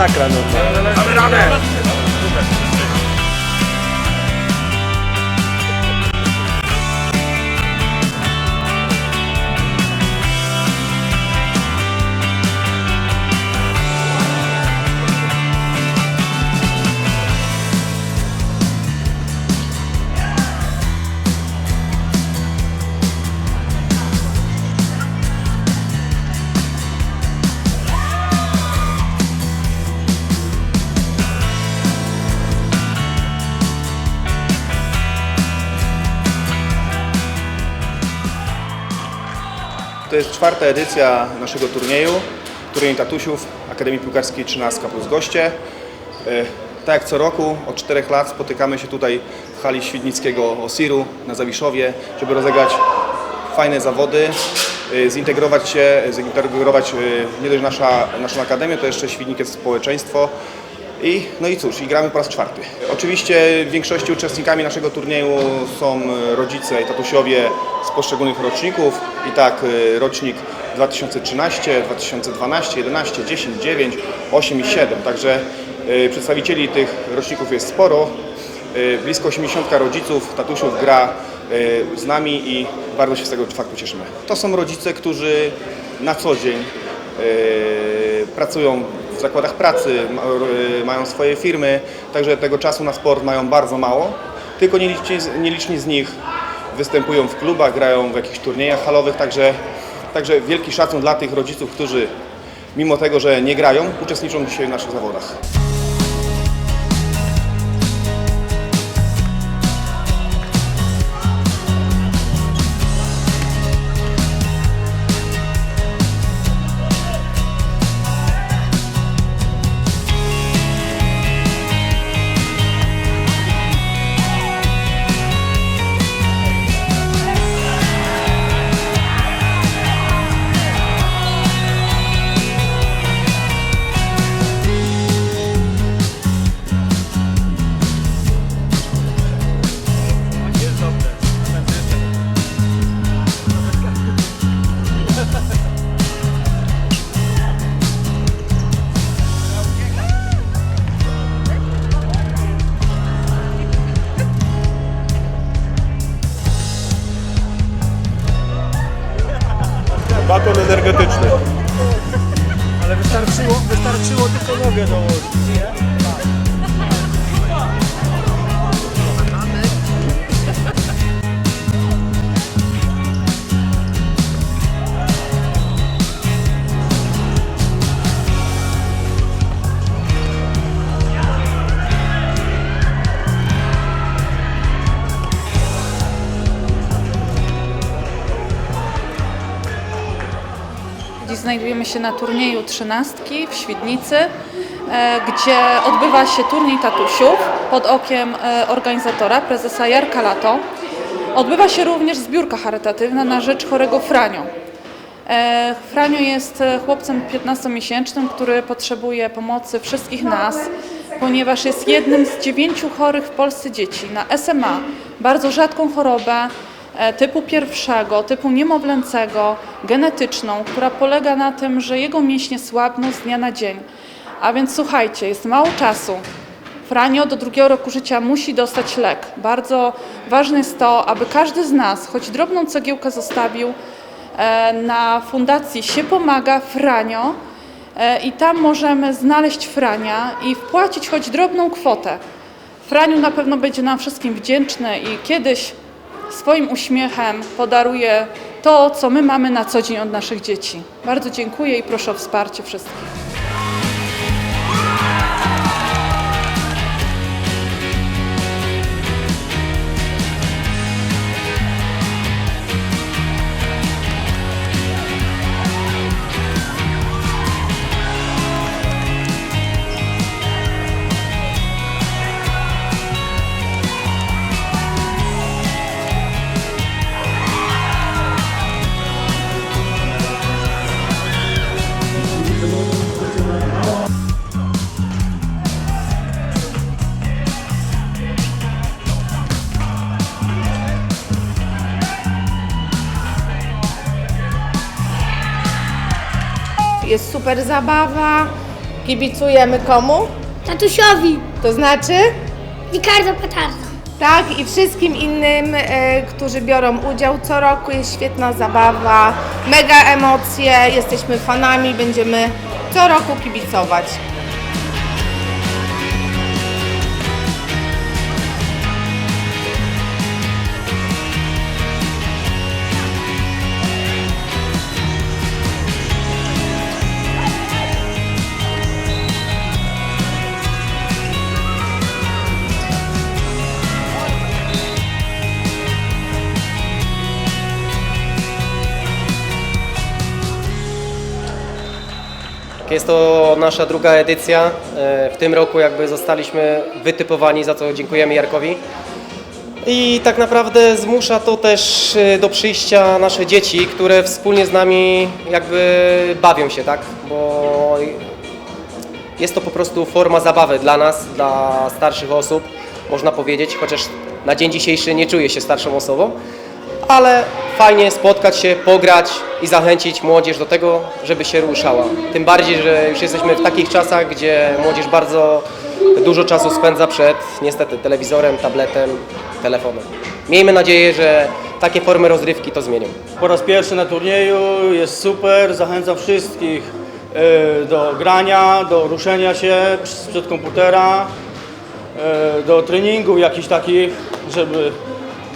masakra normalna. Mamy radę! To jest czwarta edycja naszego turnieju, turniej tatusiów Akademii Piłkarskiej 13 plus goście. E, Tak jak co roku, od czterech lat spotykamy się tutaj w hali Świdnickiego Osiru na Zawiszowie, żeby rozegrać fajne zawody, e, zintegrować się, zintegrować e, nie dość nasza, naszą akademię, to jeszcze Świdnik jest społeczeństwo. I, no i cóż, i gramy po raz czwarty. Oczywiście w większości uczestnikami naszego turnieju są rodzice i tatusiowie z poszczególnych roczników. I tak e, rocznik 2013, 2012, 11, 10, 9, 8 i 7. Także e, przedstawicieli tych roczników jest sporo. E, Blisko 80 rodziców, tatusiów gra z nami i bardzo się z tego faktu cieszymy. To są rodzice, którzy na co dzień pracują w zakładach pracy, ma- mają swoje firmy, także tego czasu na sport mają bardzo mało. Tylko nieliczni, nieliczni z nich występują w klubach, grają w jakichś turniejach halowych, także, także wielki szacun dla tych rodziców, którzy mimo tego, że nie grają, uczestniczą dzisiaj w naszych zawodach. Wystarczyło, tylko nogę dołożyć. Dziś znajdujemy się na turnieju trzynastki w Świdnicy, e, gdzie odbywa się turniej tatusiów pod okiem e, organizatora, prezesa Jarka Lato. Odbywa się również zbiórka charytatywna na rzecz chorego Franio. E, Franio jest chłopcem 15-miesięcznym, który potrzebuje pomocy wszystkich nas, ponieważ jest jednym z dziewięciu chorych w Polsce dzieci na SMA, bardzo rzadką chorobę typu pierwszego, typu niemowlęcego, genetyczną, która polega na tym, że jego mięśnie słabną z dnia na dzień. A więc słuchajcie, jest mało czasu. Franio do drugiego roku życia musi dostać lek. Bardzo ważne jest to, aby każdy z nas choć drobną cegiełkę zostawił e, na fundacji się pomaga Franio e, i tam możemy znaleźć Frania i wpłacić choć drobną kwotę. Franiu na pewno będzie nam wszystkim wdzięczny i kiedyś swoim uśmiechem podaruje to, co my mamy na co dzień od naszych dzieci. Bardzo dziękuję i proszę o wsparcie wszystkich. Jest super zabawa Kibicujemy komu? Tatusiowi, To znaczy? Ricardo Patardo. Tak, i wszystkim innym, e, którzy biorą udział co roku. Jest świetna zabawa, mega emocje, jesteśmy fanami, będziemy co roku kibicować. Jest to nasza druga edycja. E, W tym roku jakby zostaliśmy wytypowani, za co dziękujemy Jarkowi. I tak naprawdę zmusza to też e, do przyjścia nasze dzieci, które wspólnie z nami jakby bawią się, tak? Bo jest to po prostu forma zabawy dla nas, dla starszych osób, można powiedzieć, chociaż na dzień dzisiejszy nie czuję się starszą osobą, ale fajnie spotkać się, pograć i zachęcić młodzież do tego, żeby się ruszała. Tym bardziej, że już jesteśmy w takich czasach, gdzie młodzież bardzo dużo czasu spędza przed niestety telewizorem, tabletem, telefonem. Miejmy nadzieję, że takie formy rozrywki to zmienią. Po raz pierwszy na turnieju, jest super, zachęcam wszystkich e, do grania, do ruszenia się przed komputera, e, do treningów jakichś takich, żeby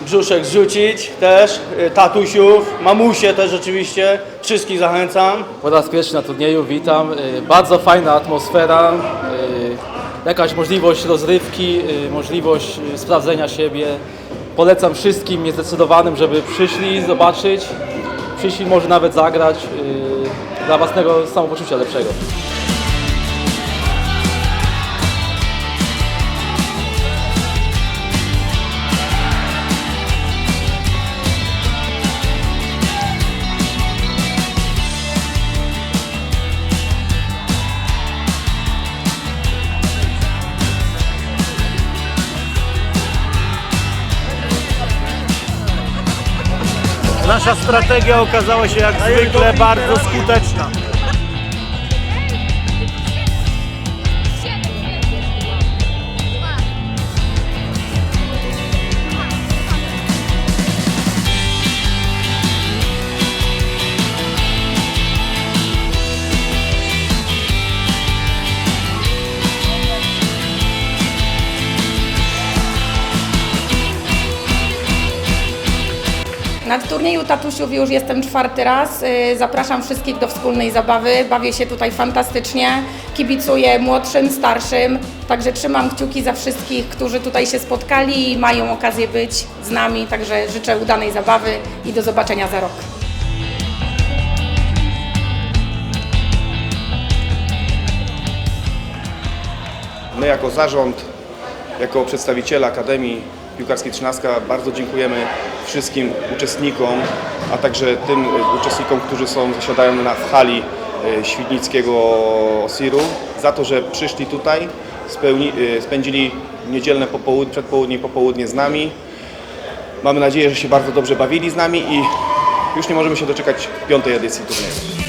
brzuszek zrzucić też, e, tatusiów, mamusie też oczywiście, wszystkich zachęcam. Po raz pierwszy na turnieju witam. Y, Bardzo fajna atmosfera, y, jakaś możliwość rozrywki, y, możliwość y, sprawdzenia siebie. Polecam wszystkim niezdecydowanym, żeby przyszli zobaczyć, przyszli może nawet zagrać y, dla własnego samopoczucia lepszego. Nasza strategia okazała się jak zwykle bardzo skuteczna. Na turnieju tatusiów już jestem czwarty raz. Y, Zapraszam wszystkich do wspólnej zabawy. Bawię się tutaj fantastycznie. Kibicuję młodszym, starszym. Także trzymam kciuki za wszystkich, którzy tutaj się spotkali i mają okazję być z nami. Także życzę udanej zabawy i do zobaczenia za rok. My jako zarząd, jako przedstawiciele Akademii Piłkarskiej Trzynastka bardzo dziękujemy wszystkim uczestnikom, a także tym e, uczestnikom, którzy są, zasiadają na hali e, Świdnickiego Osiru za to, że przyszli tutaj, spełni, e, spędzili niedzielne popołudnie, przedpołudnie i popołudnie z nami. Mamy nadzieję, że się bardzo dobrze bawili z nami i już nie możemy się doczekać piątej edycji turnieju.